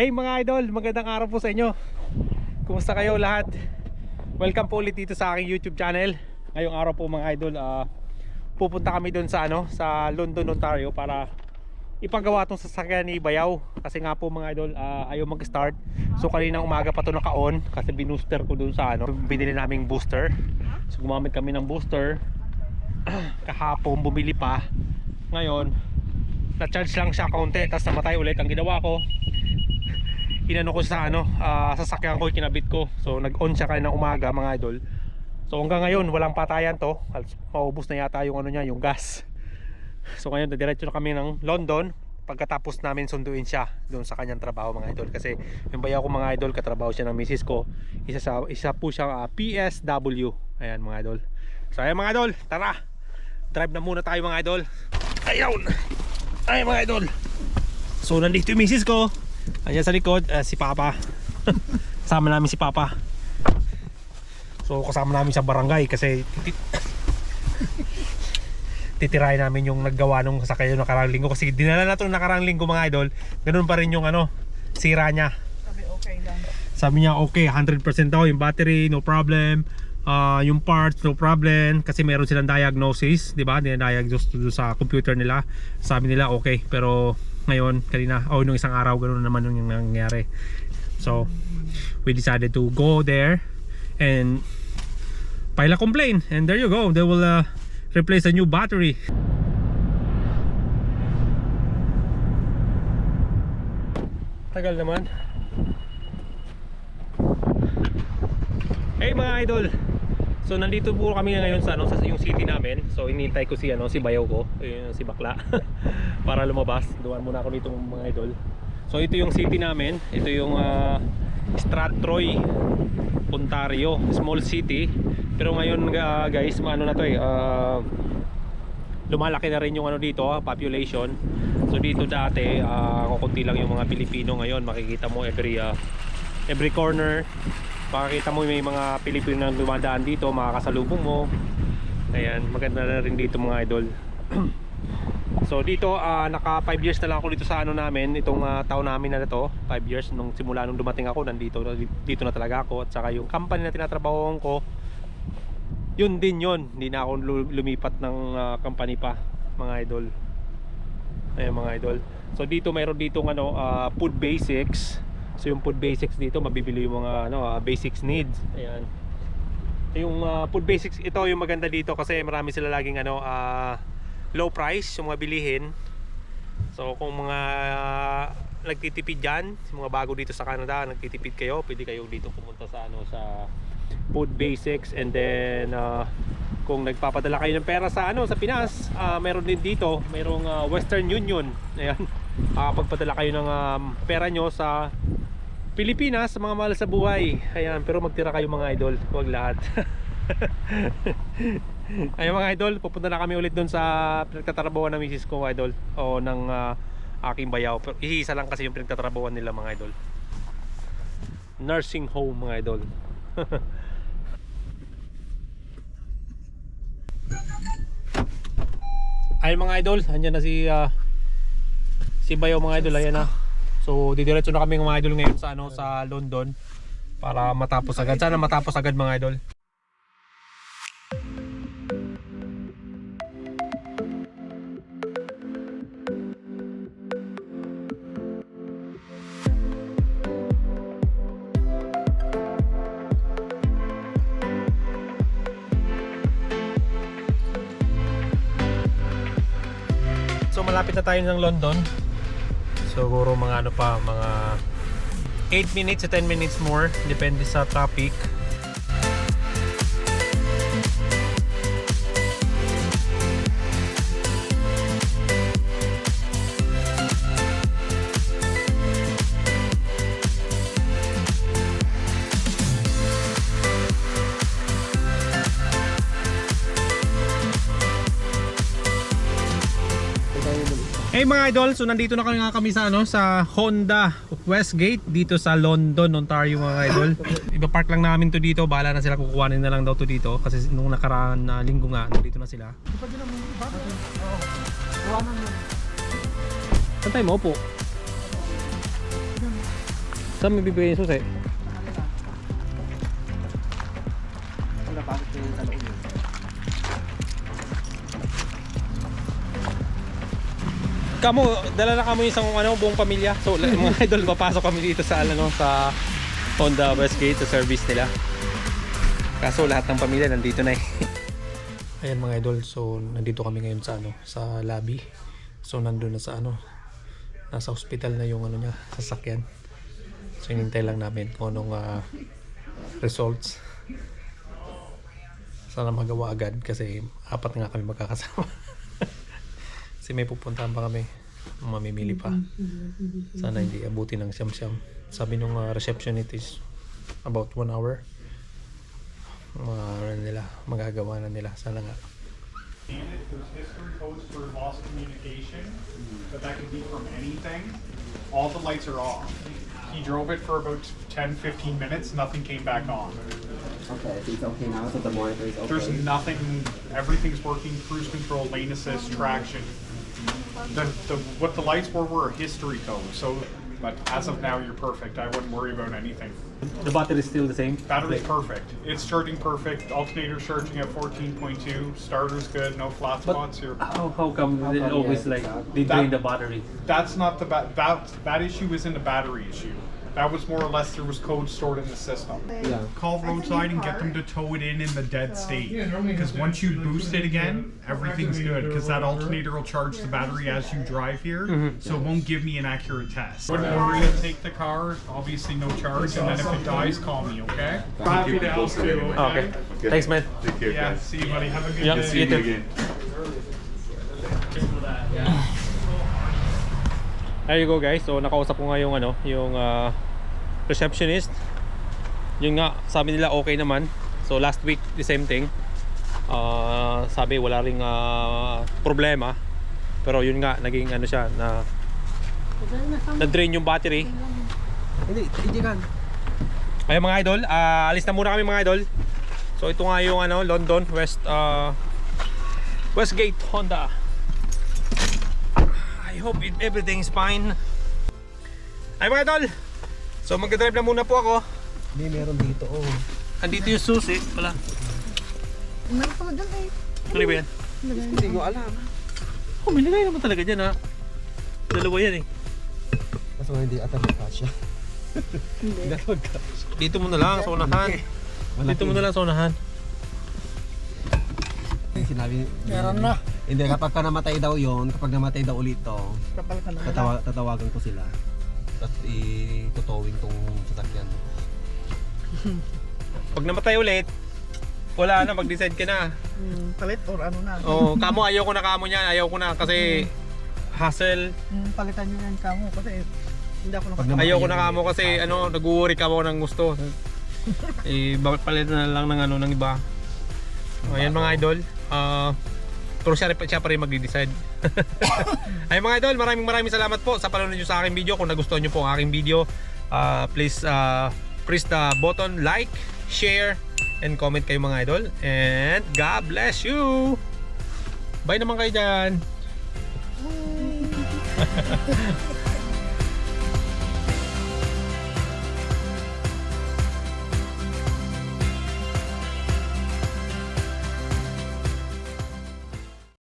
Hey mga idol, magandang araw po sa inyo. Kumusta kayo lahat? Welcome po ulit dito sa aking YouTube channel. Ngayong araw po mga idol, ah, pupunta kami doon sa ano, sa London, Ontario para ipagawa tong sasakyan ni Bayaw kasi nga po mga idol ah, ayaw mag-start so kaninang umaga pa to naka-on kasi binooster ko doon sa ano binili naming booster so gumamit kami ng booster kahapon bumili pa ngayon na-charge lang siya kaunti tapos namatay ulit ang ginawa ko inano ko sa ano ah, sasakyan ko kinabit ko. So nag-on siya kaninang umaga mga idol. So hanggang ngayon walang patayan to. Maubos na yata yung ano niya yung gas. So ngayon, diretso na kami ng London. Pagkatapos namin sunduin siya doon sa kanyang trabaho mga idol. Kasi yung bayaw ko mga idol katrabaho siya ng misis ko. Isa, sa, isa po siyang ah, PSW ayan mga idol. So ayan mga idol. Tara! Drive na muna tayo mga idol. Ayun! Ay mga idol. So nandito yung misis ko ayan sa likod ah, si Papa. Kasama namin si Papa. So kasama namin sa barangay kasi titirahin namin yung naggawa nung sasakyan yung nakarang linggo. Kasi dinala na ito nakarang linggo mga idol. Ganun pa rin yung ano sira niya. Sabi okay lang. sabi niya okay 100% daw yung battery no problem. Ah, yung parts no problem. Kasi meron silang diagnosis di ba? Dinadiagnose sa computer nila. Sabi nila okay pero ngayon kanina oh nung isang araw ganun naman yung nangyari. So we decided to go there and file a complaint. And there you go they will uh, replace a new battery. Tagal naman. Hey mga idol. So nandito po kami ngayon sa ano sa yung city namin. So inintay ko si ano si bayaw ko, ayun, si Bakla para lumabas. Duwan muna ako nitong mga idol. So ito yung city namin. Ito yung uh, Strathroy, Ontario, small city. Pero ngayon uh, guys, ano na to eh, uh, lumalaki na rin yung ano dito, ah, population. So dito dati, uh, kukunti lang yung mga Pilipino ngayon. Makikita mo every uh, every corner makikita mo may mga Pilipino na dumadaan dito makakasalubong mo ayan maganda na rin dito mga idol so dito ah, naka 5 years na lang ako dito sa ano namin itong ah, taon namin na to. 5 years nung simula nung dumating ako nandito dito na talaga ako. At saka yung company na tinatrabahoan ko yun din yun. Hindi na ako lu- lumipat ng ah, company pa mga idol. Ayan mga idol. So dito mayroon dito ano ah, food basics. So yung food basics dito mabibili yung mga ano ah, basics needs. Ayan. Yung ah, food basics ito yung maganda dito kasi marami sila laging ano ah, low price yung mga bilihin. So kung mga ah, nagtitipid diyan, mga bago dito sa Canada, nagtitipid kayo, pwede kayo dito pumunta sa ano sa food basics and then ah, kung nagpapadala kayo ng pera sa ano sa Pinas, ah, meron din dito, merong ah, Western Union. Ayan. Makakapagpadala kayo ng um, pera nyo sa Pilipinas sa mga mahal sa buhay. Ayan, pero magtira kayo mga idol, huwag lahat. Ayun mga idol, pupunta na kami ulit doon sa pinagtatrabawan ng misis ko idol o ng ah, aking bayaw. Pero iisa lang kasi yung pinagtatrabawan nila mga idol. Nursing home mga idol. Ayun mga idol, andyan na si ah, si Bayaw mga idol, ayan na. So didiretso na kami mga idol ngayon sa ano sa London para matapos agad. Sana matapos agad mga idol. Malapit na tayo ng London. Siguro mga ano pa, mga 8 minutes to 10 minutes more depende sa traffic. Hey mga idol, so nandito na kami nga kami sa ano sa Honda Westgate dito sa London, Ontario mga idol. Iba park lang namin to dito, bahala na sila kukuhanin na lang daw to dito kasi nung nakaraan na linggo nga nandito na sila. Saan tayo mo po? Saan may bibigay yung susi? Kamo, dala na kamo yung isang ano, buong pamilya. So, mga idol, papasok kami dito sa ano, sa Honda Westgate sa service nila. Kaso lahat ng pamilya nandito na eh. Ayan mga idol, so nandito kami ngayon sa ano, sa lobby. So nandun na sa ano, nasa hospital na yung ano niya, sasakyan. So hinintay lang namin kung anong ah, results. Sana magawa agad kasi apat nga kami magkakasama. Kasi may pupuntahan pa kami. Mamimili pa. Sana hindi abuti ng siyam-siyam. Sabi nung uh, receptionist is about one hour. Mga ano nila, magagawa na nila. Sana nga. There's history codes for lost communication, but that could be from anything. All the lights are off. He drove it for about 10, 15 minutes, nothing came back on. Okay, so it's okay now, so the monitor is okay. There's nothing, everything's working, cruise control, lane assist, traction. The, the, what the lights were were a history code, so, but as of now, you're perfect. I wouldn't worry about anything. The battery is still the same? Battery's perfect. It's charging perfect. Alternator's charging at 14.2. Starter's good. No flat But- spots here. How, how come How they always yeah, like exactly. they drain the battery? That's not the ba- that that issue isn't a battery issue. That was more or less there was code stored in the system. Yeah. Call roadside and get them to tow it in in the dead state. Because once you boost it again, everything's good. Because that alternator will charge the battery as you drive here, mm-hmm. so it won't give me an accurate test. Wouldn't gonna take the car. Obviously no charge, and then if it dies, call me. Okay. Happy to help too. Okay. Thanks man. Take care, Yeah. guys. See you, buddy. Have a good Yeah, day. see you See you too. again. There you go guys. So nakausap ko nga yung ano, yung ah, receptionist. Yung nga sabi nila okay naman. So last week the same thing. Ah, sabi wala ring ah, problema. Pero yun nga naging ano siya na na-drain yung battery. Hindi, hindi kan. Ayun mga idol, ah, alis na muna kami mga idol. So ito nga yung ano, London West ah, Westgate Honda. I hope it, everything's fine. Ay mga idol. So magdadrive na muna po ako. Hindi, meron dito, oh. Andito yung susi, wala. Meron pala dyan eh. Ano ba yan? Hindi ko alam. Oh, may lagay naman talaga dyan ha. Dalawa yan eh. Kaso hindi ata magkasya. Hindi. Dito mo na lang sa unahan. Dito mo na lang sa unahan. Sinabi, Meron na. Hindi, kapag ka namatay daw yon kapag namatay daw ulit to, Kapal ka na. tatawa, tatawagan ko sila. Tapos itutowing tong sasakyan. Pag namatay ulit, wala na, mag-decide ka na. Hmm, palit or ano na. Oh, kamo ayaw ko na kamo niyan, ayaw ko na kasi hassle. Hmm, palitan nyo yan kamo kasi hindi ako Pag Ayaw ko na kamo kasi hassle. ano, nag-worry ka mo ng gusto. eh, bakit palitan na lang ng ano ng iba? Oh, Ayan mga idol. Ah, pero siya, siya pa rin mag-decide. Ay mga idol, maraming maraming salamat po sa panonood nyo sa aking video. Kung nagustuhan nyo po ang aking video, ah, please ah, press the button like, share, and comment kayo mga idol. And God bless you! Bye naman kayo dyan!